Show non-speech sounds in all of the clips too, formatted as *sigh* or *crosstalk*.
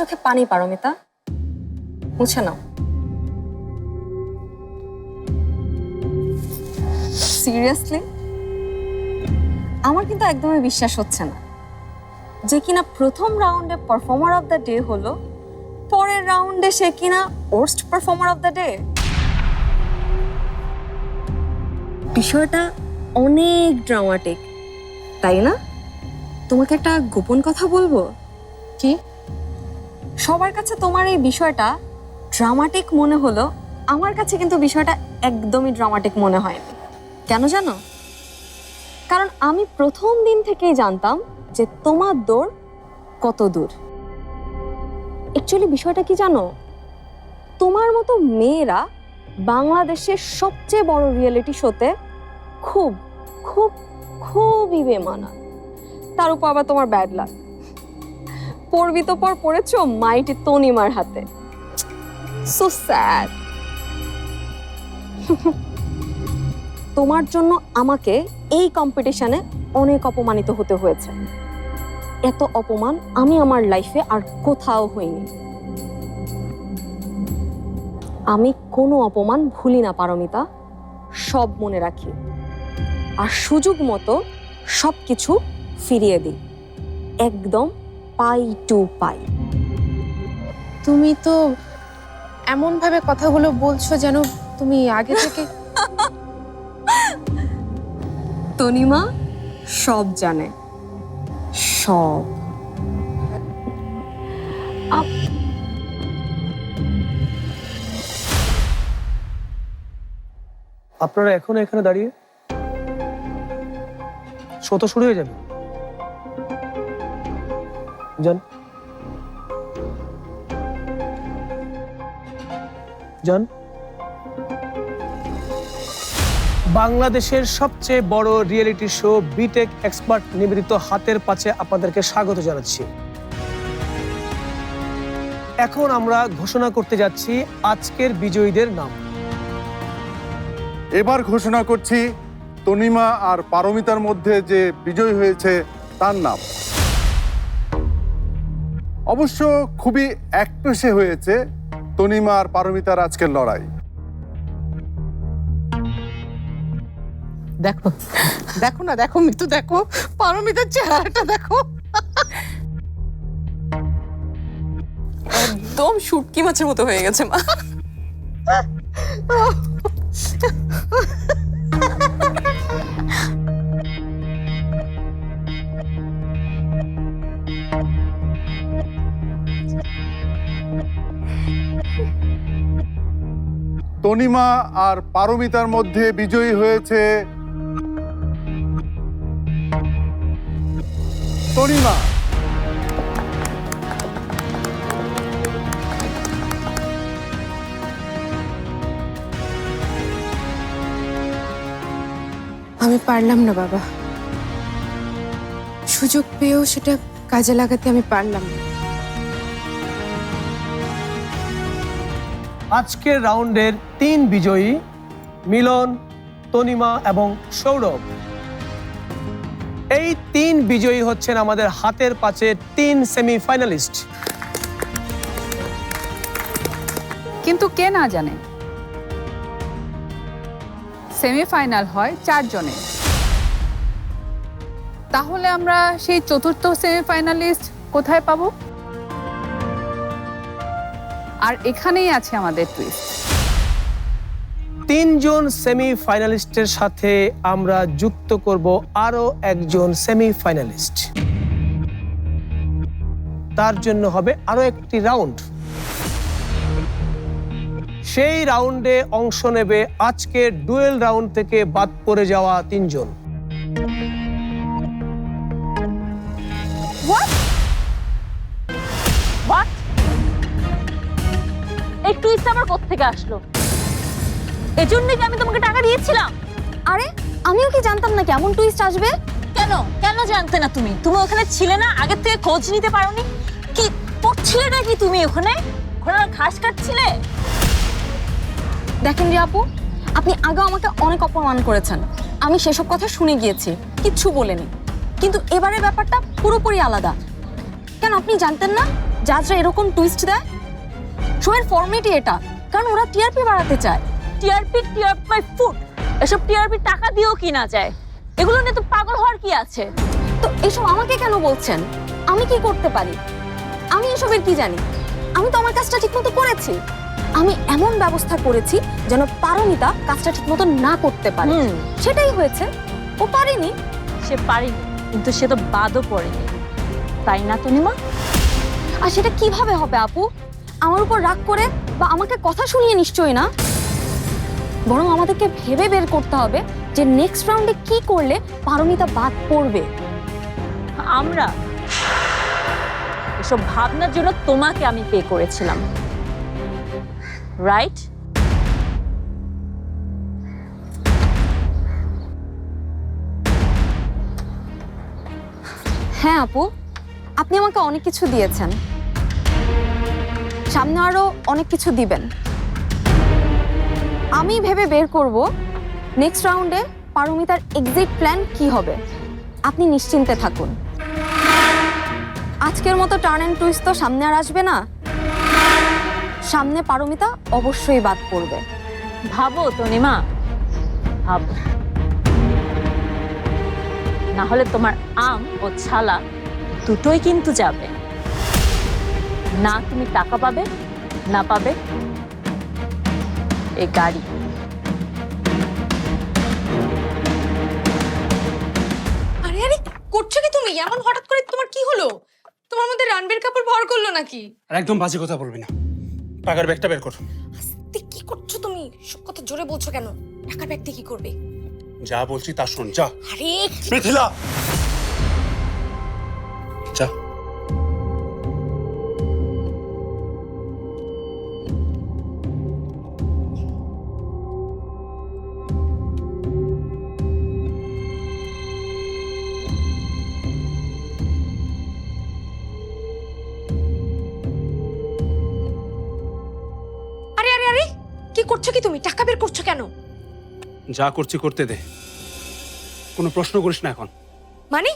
চোখে পানি পারমিতা মুছে নাও। সিরিয়াসলি আমার কিন্তু একদমই বিশ্বাস হচ্ছে না যে কিনা প্রথম রাউন্ডে পারফর্মার অফ দ্য ডে হলো, পরের রাউন্ডে সে কিনা worst performer of the day বিষয়টা অনেক ড্রামাটিক তাই না? তোমাকে একটা গোপন কথা বলব? কি? সবার কাছে তোমার এই বিষয়টা ড্রামাটিক মনে হলো, আমার কাছে কিন্তু বিষয়টা একদমই ড্রামাটিক মনে হয়নি। কেন জানো? কারণ আমি প্রথম দিন থেকেই জানতাম যে তোমার দৌড় কত দূর। অ্যাকচুয়ালি বিষয়টা কি জানো? তোমার মতো মেয়েরা বাংলাদেশের সবচেয়ে বড় রিয়েলিটি শোতে খুব খুব, খুবই বেমানা তার উপর আবার তোমার ব্যাড লাক পড়বি তো পর পড়েছ? মাইটি তনিমার হাতে। সো স্যাড *laughs* তোমার জন্য আমাকে এই কম্পিটিশনে অনেক অপমানিত হতে হয়েছে। এত অপমান আমি আমার লাইফে আর কোথাও হইনি। আমি কোনো অপমান ভুলি না, পারমিতা। সব মনে রাখি। আর সুযোগ মতো সব কিছু ফিরিয়ে দিই। একদম পাই টু পাই। তুমি তো এমন ভাবে কথাগুলো বলছো যেন তুমি আগে থেকে *laughs* তনিমা সব জানে। সব। আপনারা এখনও এখানে দাঁড়িয়ে? শো তো শুরু হয়ে যাবে। যান যান বাংলাদেশের সবচেয়ে বড় রিয়েলিটি শো বিটেক এক্সপার্ট নিবেদিত হাতের পাশে আপনাদেরকে স্বাগত জানাচ্ছি। এখন আমরা ঘোষণা করতে যাচ্ছি আজকের বিজয়ীদের নাম। এবার ঘোষণা করছি তনিমা আর পারমিতার মধ্যে যে বিজয় হয়েছে তার নাম। অবশ্য খুবই একপেশে হয়েছে তনিমা আর পারমিতার আজকের লড়াই। দেখো দেখো না, দেখো মিতু, দেখো, পারমিতার চেহারাটা দেখো। একদম শুটকি মাছের মতো হয়ে গেছে মা। তনিমা আর পারমিতার মধ্যে বিজয়ী হয়েছে তনিমা। আমি পারলাম না, বাবা। সুযোগ পেয়েও সেটা কাজে লাগাতে আমি পারলাম না। আজকের রাউন্ডের তিন বিজয়ী, মিলন, তনিমা এবং সৌরভ। এই তিন বিজয়ী হচ্ছেন আমাদের হাতের পাশে তিন সেমিফাইনালিস্ট। কিন্তু কে না জানে, সেমিফাইনাল হয় চারজনে তাহলে আমরা সেই চতুর্থ সেমিফাইনালিস্ট কোথায় পাবো? আর এখানেই আছে আমাদের টুইস্ট তিনজন সেমিফাইনালিস্টের সাথে আমরা যুক্ত করব আরও একজন সেমিফাইনালিস্ট। তার জন্য হবে আরও একটি রাউন্ড। সেই রাউন্ডে অংশ নেবে আজকে ডুয়েল রাউন্ড থেকে বাদ পড়ে যাওয়া তিনজন। এই টুইস্ট আবার কোত্থেকে আসলো? এজন্যই কি আমি তোমাকে টাকা দিয়েছিলাম? আরে আমিও কি জানতাম না কেমন টুইস্ট আসবে? কেন? কেন জানতে না তুমি? তুমি ওখানে ছিলে না? আগের থেকে খোঁজ নিতে পারোনি? কি করছিলে নাকি তুমি ওখানে? ঘোড়ার ঘাস কাটছিলে? দেখেন রে আপু আপনি আগে আমাকে অনেক অপমান করেছেন। আমি সেসব কথা শুনে গিয়েছি কিচ্ছু বলেনি। কিন্তু এবারের ব্যাপারটা পুরোপুরি আলাদা। কেন আপনি জানতেন না? জাজরা এরকম টুইস্ট দেয় শোয়ের ফর্মেটই এটা। কারণ ওরা টিআরপি বাড়াতে চায়। টিআরপি টিআরপি মাই ফুড এসব টিআরপি টাকা দিয়েও কিনা যায়। এগুলো নিয়ে তো পাগল হওয়ার কি আছে? তো এসব আমাকে কেন বলছেন? আমি কি করতে পারি? আমি এসবের কি জানি? আমি তো আমার কাজটা ঠিকমতো করেছি। আমি এমন ব্যবস্থা করেছি যেন পারমিতা কাজটা ঠিকমতো না করতে পারে। সেটাই হয়েছে। ও পারেনি। সে পারেনি কিন্তু সে তো বাদও পড়েনি। তাই না তনিমা? আর সেটা কীভাবে হবে আপু? আমার উপর রাগ করে বা আমাকে কথা শুনিয়ে নিশ্চয়ই না। বরং আমাদেরকে ভেবে বের করতে হবে যে নেক্সট রাউন্ডে কি করলে পারমিতা বাদ পড়বে। আমরা এসব ভাবনার জন্য তোমাকে আমি পে করেছিলাম। রাইট হ্যাঁ আপু আপনি আমাকে অনেক কিছু দিয়েছেন। সামনে আরও অনেক কিছু দিবেন। আমি ভেবে বের করব নেক্সট রাউন্ডে পারমিতার এক্সিট প্ল্যান কি হবে। আপনি নিশ্চিন্তে থাকুন। আজকের মতো টার্ন অ্যান্ড টুইস্ট তো সামনে আর আসবে না। সামনে পারমিতা অবশ্যই বাদ পড়বে। ভাবো তনিমা ভাবো। না হলে তোমার আম ও ছালা দুটোই কিন্তু যাবে। না তুমি টাকা পাবে না পাবে এই গাড়ি। আরে আরে করছ কি তুমি? এমন হঠাৎ করে তোমার কি হলো? তোমার মধ্যে রানবীর কাপড় ভর করল নাকি? আর একদম বাজে কথা বলবি না। টাকার ব্যাগটা বের কর। আস্তে কি করছ তুমি? সব কথা জোরে বলছো কেন? টাকার ব্যাগ দিয়ে কি করবে? যা বলছি তা শোন যা। আরে মিথিলা! যা। করছ কি তুমি? টাকা বের করছ কেন? যা করছি করতে দে। কোনো প্রশ্ন করিস না এখন। মানে?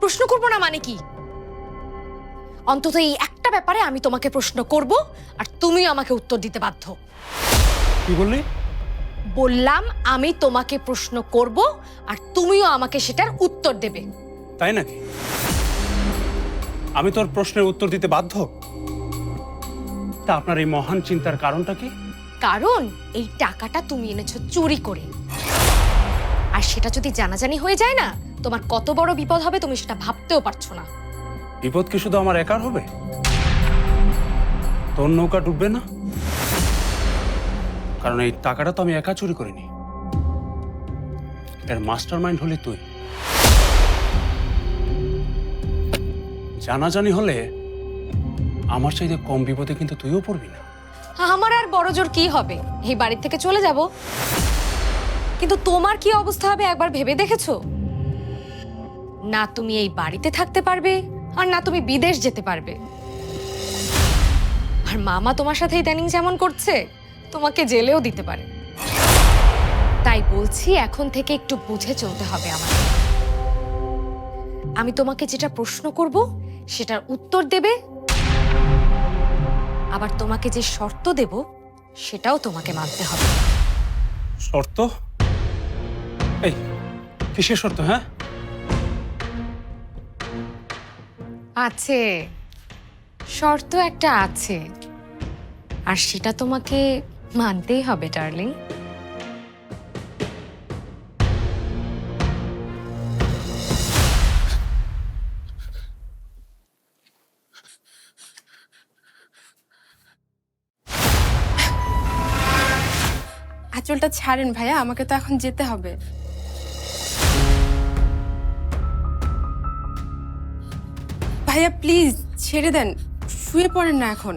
প্রশ্ন করব না মানে কি? অন্তত এই একটা ব্যাপারে আমি তোমাকে প্রশ্ন করব আর তুমিও আমাকে উত্তর দিতে বাধ্য। কি বললি? বললাম আমি তোমাকে প্রশ্ন করব আর তুমিও আমাকে সেটার উত্তর দেবে। তাই নাকি? আমি তোর প্রশ্নের উত্তর দিতে বাধ্য? তা আপনার এই মহান চিন্তার কারণটা কি? কারণ এই টাকাটা তুমি এনেছো চুরি করে। আর সেটা যদি জানাজানি হয়ে যায় না, তোমার কত বড় বিপদ হবে তুমি সেটা ভাবতেও পারছ না। বিপদ কি শুধু আমার একার হবে? তোর নৌকা ডুববে না? কারণ এই টাকাটা তো আমি একা চুরি করিনি। এর মাস্টার মাইন্ড হলি তুই। জানাজানি হলে আমার চাইতে কম বিপদে কিন্তু তুইও পড়বি না। আমার আর বড় জোর কি হবে? এই বাড়ির থেকে চলে যাব। কিন্তু তোমার কি অবস্থা হবে একবার ভেবে দেখেছ? না তুমি এই বাড়িতে থাকতে পারবে, আর না তুমি বিদেশ যেতে পারবে। আর মামা তোমার সাথে ইদানিং যেমন করছে, তোমাকে জেলেও দিতে পারে। তাই বলছি এখন থেকে একটু বুঝে চলতে হবে আমার আমি তোমাকে যেটা প্রশ্ন করব, সেটার উত্তর দেবে আবার তোমাকে যে শর্ত দেব সেটাও তোমাকে মানতে হবে। শর্ত? এই কিসের শর্ত হ্যাঁ? আছে। শর্ত একটা আছে। আর সেটা তোমাকে মানতেই হবে ডার্লিং। আঁচলটা ছাড়েন ভাইয়া আমাকে তো এখন যেতে হবে। ভাইয়া প্লিজ ছেড়ে দেন। শুয়ে পড়েন না এখন।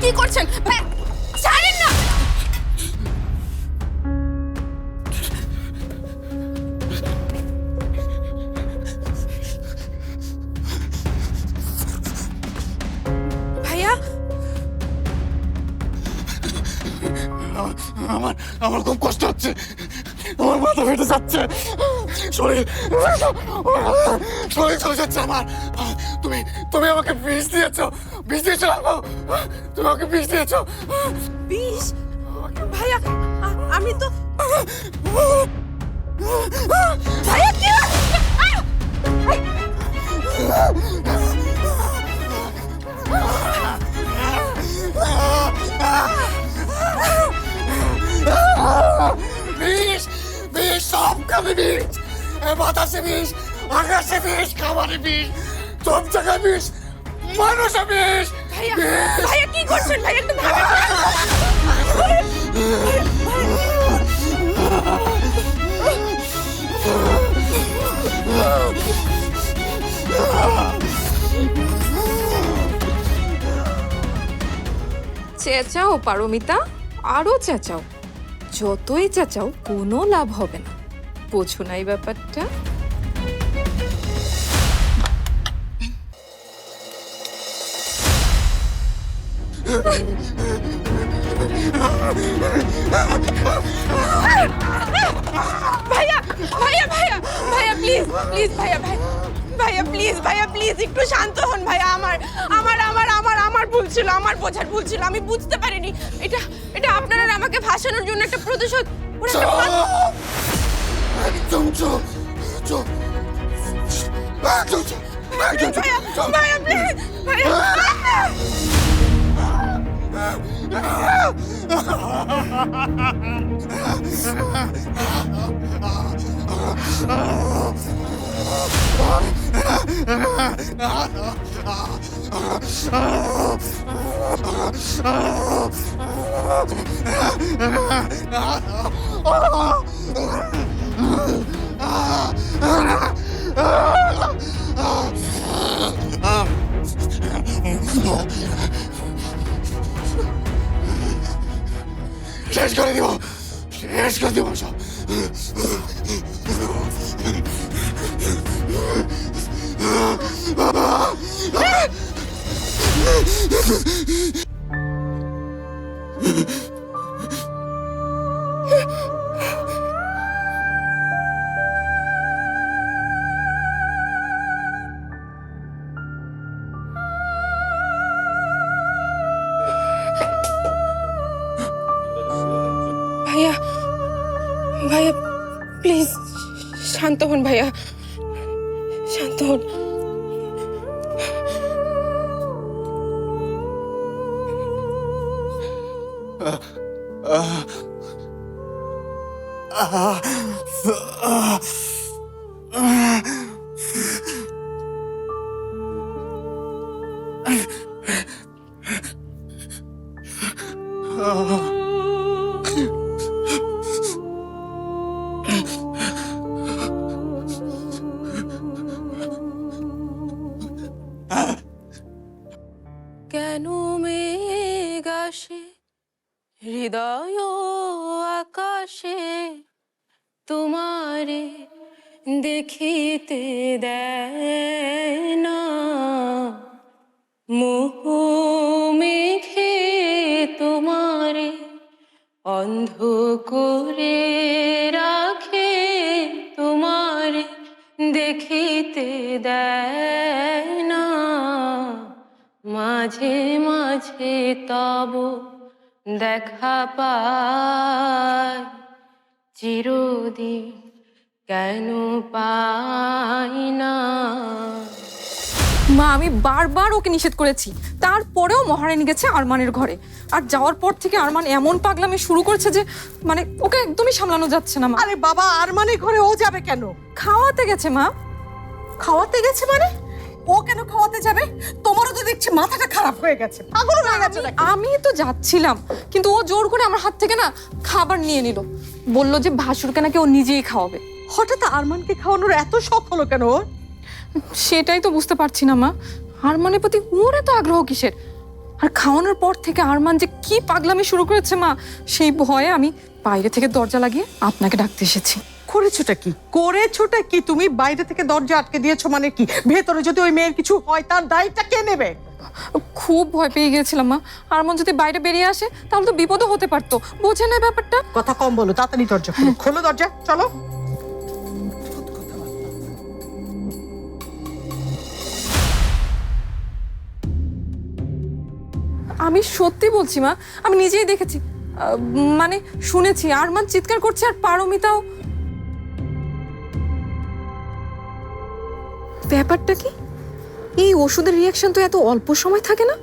কি করছেন? ভাইয়া, আমার খুব কষ্ট হচ্ছে। আমার মাথা ফেটে যাচ্ছে। শরীর শরীর চলে যাচ্ছে আমার। তুমি তুমি আমাকে বিষ দিয়েছ। বিষ দিয়েছ তুমি আমাকে বিষ দিয়েছ। বিষ? ভাইয়া আমি তো সব বিষ বাতাসে বিষ আকাশে বিষ খাবারে বিষ সব জায়গায় বিষ মানুষে বিষ ভাইয়া কি করছেন? ভাইয়া একটু ভাবে চেঁচাও পারমিতা আরও চেঁচাও। যতই চেঁচাও কোনো লাভ হবে না। বোঝো না এই ব্যাপারটা। ভাইয়া ভাইয়া ভাইয়া ভাইয়া প্লিজ প্লিজ ভাইয়া ভাই ভাইয়া প্লিজ ভাইয়া প্লিজ একটু শান্ত হন ভাইয়া আমার আমার আমার আমার আমার ভুল ছিল আমার বোঝার ভুল ছিল আমি বুঝতে পারিনি। এটা এটা আপনারা আমাকে ভাসানোর জন্য একটা প্রতিশোধ ওরা একটা ফা- একদম চুপ চুপ একদম চুপ একদম চুপ ভাইয়া চুপ ভাইয়া প্লিজ ভাইয়া শেষ করে দিব শেষ করে দিব 啊。啊。啊。啊。মোহ মেঘে তোমারে অন্ধ করে রাখে তোমারে দেখিতে দেয় না। মাঝে মাঝে তব দেখা পায়, চিরদিন কেন পাই না। মা আমি বারবার ওকে নিষেধ করেছি। তারপরেও মহারানী গেছে আরমানের ঘরে। আর যাওয়ার পর থেকে আরমান এমন পাগলামি শুরু করেছে যে মানে ওকে একদমই সামলানো যাচ্ছে না মা। আরে বাবা আর মানে ঘরে ও যাবে কেন? খাওয়াতে গেছে মা। খাওয়াতে গেছে মানে? ও কেন খাওয়াতে যাবে? তোমারও তো দেখছি মাথাটা খারাপ হয়ে গেছে। পাগল হয়ে গেছে আমি তো যাচ্ছিলাম কিন্তু ও জোর করে আমার হাত থেকে না খাবার নিয়ে নিল। বলল যে ভাসুরকে নাকি ও নিজেই খাওয়াবে। হঠাৎ আরমানকে খাওয়ানোর এত শখ হলো কেন ওর? সেটাই তো বুঝতে পারছি না মা। আরমানের প্রতি ওর এত আগ্রহ কিসের? আর খাওয়ানোর পর থেকে আরমান যে কি পাগলামি শুরু করেছে মা সেই ভয়ে আমি বাইরে থেকে দরজা লাগিয়ে আপনাকে ডাকতে এসেছি। করেছোটা কি? করেছোটা কি? তুমি বাইরে থেকে দরজা আটকে দিয়েছ মানে কি? ভেতরে যদি ওই মেয়ের কিছু হয় তার দায়টা কে নেবে? খুব ভয় পেয়ে গেছিলাম মা। আরমান যদি বাইরে বেরিয়ে আসে তাহলে তো বিপদও হতে পারতো। বোঝে না ব্যাপারটা। কথা কম বলো তাড়াতাড়ি দরজা খোলো। খোলো দরজা চলো। আমি সত্যি বলছি মা আমি নিজেই দেখেছি। মানে শুনেছি আরমান চিৎকার করছে আর পারমিতাও। ব্যাপারটা কি? এই ওষুধের রিয়াকশন তো এত অল্প সময় থাকে না?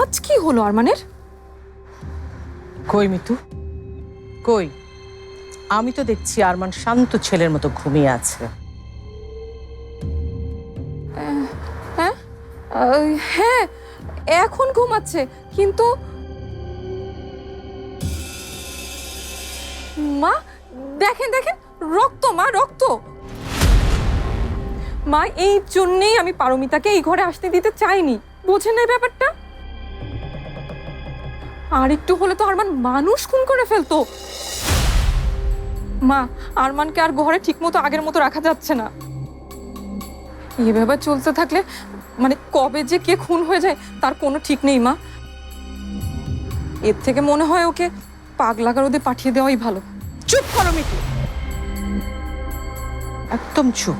আজ কি হলো আরমানের? কই মিতু? কই? আমি তো দেখছি আরমান শান্ত ছেলের মতো ঘুমিয়ে আছে। হ্যাঁ? হ্যাঁ এখন ঘুমাচ্ছে, কিন্তু মা, দেখেন দেখেন, রক্ত, মা রক্ত। মা, এই জন্যেই আমি পারমিতাকে এই ঘরে আসতে দিতে চাইনি, বোঝেন না ব্যাপারটা? আর একটু হলে তো আরমান মানুষ খুন করে ফেলতো। মা, আরমানকে আর ঘরে ঠিকমতো আগের মতো রাখা যাচ্ছে না। এভাবে চলতে থাকলে মানে কবে যে কে খুন হয়ে যায় তার কোনো ঠিক নেই, মা। এর থেকে মনে হয় ওকে পাগলাগার ওদের পাঠিয়ে দেওয়াই ভালো। চুপ করো মিতু একদম চুপ।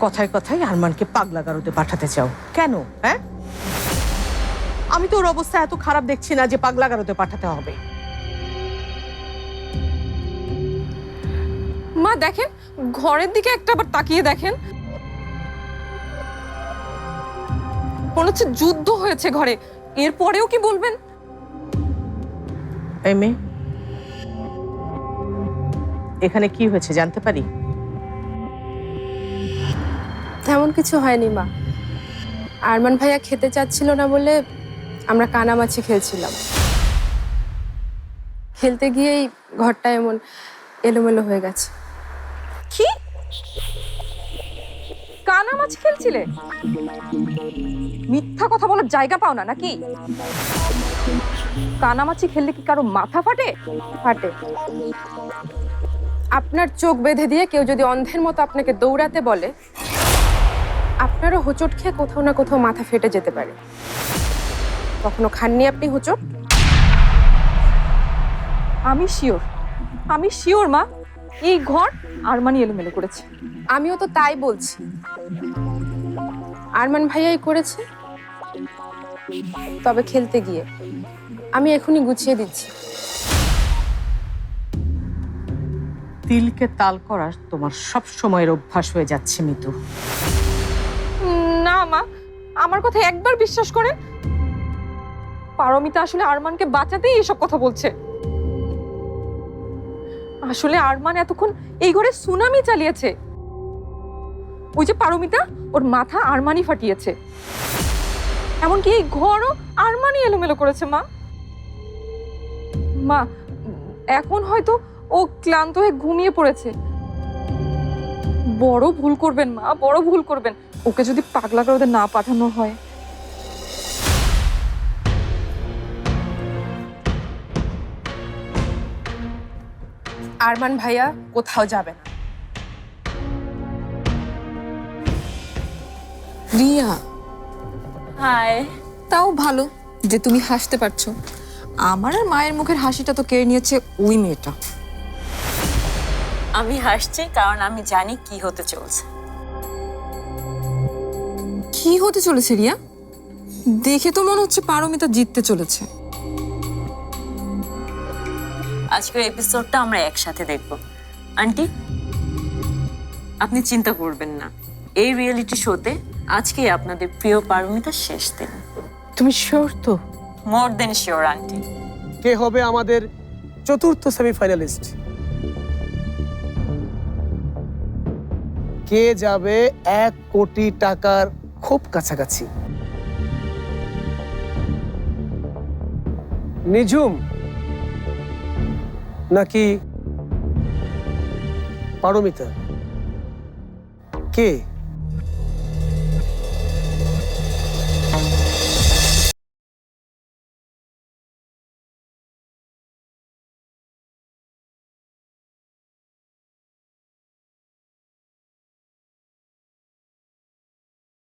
কথায় কথায় আরমানকে পাগলা গারোতে পাঠাতে চাও। কেন হ্যাঁ? আমি তো ওর অবস্থা এত খারাপ দেখছি না যে পাগলা গারোতে পাঠাতে হবে। মা দেখেন ঘরের দিকে একটা আবার তাকিয়ে দেখেন। মনে হচ্ছে যুদ্ধ হয়েছে ঘরে। এরপরেও কি বলবেন? এই মেয়ে এখানে কি হয়েছে জানতে পারি? তেমন কিছু হয়নি মা। আরমান ভাইয়া খেতে চাচ্ছিল না বলে আমরা কানামাছি খেলছিলাম খেলতে গিয়েই ঘরটা এমন এলোমেলো হয়ে গেছে কি কানামাছি খেলছিলে? মিথ্যা কথা বলার জায়গা পাও না, নাকি? কানামাছি খেললে কি কারও মাথা ফাটে? ফাটে। আপনার চোখ বেঁধে দিয়ে কেউ যদি অন্ধের মতো আপনাকে দৌড়াতে বলে, আপনারও হোঁচট খেয়ে কোথাও না কোথাও মাথা ফেটে যেতে পারে। কখনো খাননি আপনি হোঁচট? আমি শিওর। আমি শিওর, মা। এই ঘর আরমানি এলোমেলো করেছে। আমিও তো তাই বলছি। আরমান ভাইয়াই করেছে। তবে খেলতে গিয়ে। আমি এখনই গুছিয়ে দিচ্ছি। তিলকে তাল করার তোমার সব সময়ের অভ্যাস হয়ে যাচ্ছে মিতু। না মা আমার কথা একবার বিশ্বাস করেন পারমিতা আসলে আরমানকে বাঁচাতেই এসব কথা বলছে। আসলে আরমান এতক্ষণ এই ঘরে সুনামি চালিয়েছে। ওই যে পারমিতা, ওর মাথা আরমানি ফাটিয়েছে। এমনকি এই ঘরও আরমানি এলোমেলো করেছে, মা। মা, এখন হয়তো ও ক্লান্ত হয়ে ঘুমিয়ে পড়েছে। বড় ভুল করবেন, মা, বড় ভুল করবেন। ওকে যদি পাগলা করে ওদের না পাঠানো হয়। আরমান ভাইয়া কোথাও যাবে না। রিয়া। হাই। তাও ভালো যে তুমি হাসতে পারছ। আমার আর মায়ের মুখের হাসিটা তো কেড়ে নিয়েছে ওই মেয়েটা। আমি হাসছি কারণ আমি জানি কি হতে চলছে। কি হতে চলেছে রিয়া? দেখে তো মনে হচ্ছে পারমিতা জিততে চলেছে। আজকের এপিসোডটা আমরা একসাথে দেখব। আন্টি আপনি চিন্তা করবেন না। এই রিয়েলিটি শোতে আজকে আপনাদের প্রিয় পারমিতার শেষ দিন। তুমি শিওর তো? মোর দেন শিওর আন্টি কে হবে আমাদের চতুর্থ সেমিফাইনালিস্ট কে যাবে এক কোটি টাকার খুব কাছাকাছি? নিঝুম নাকি পারমিতা? কে?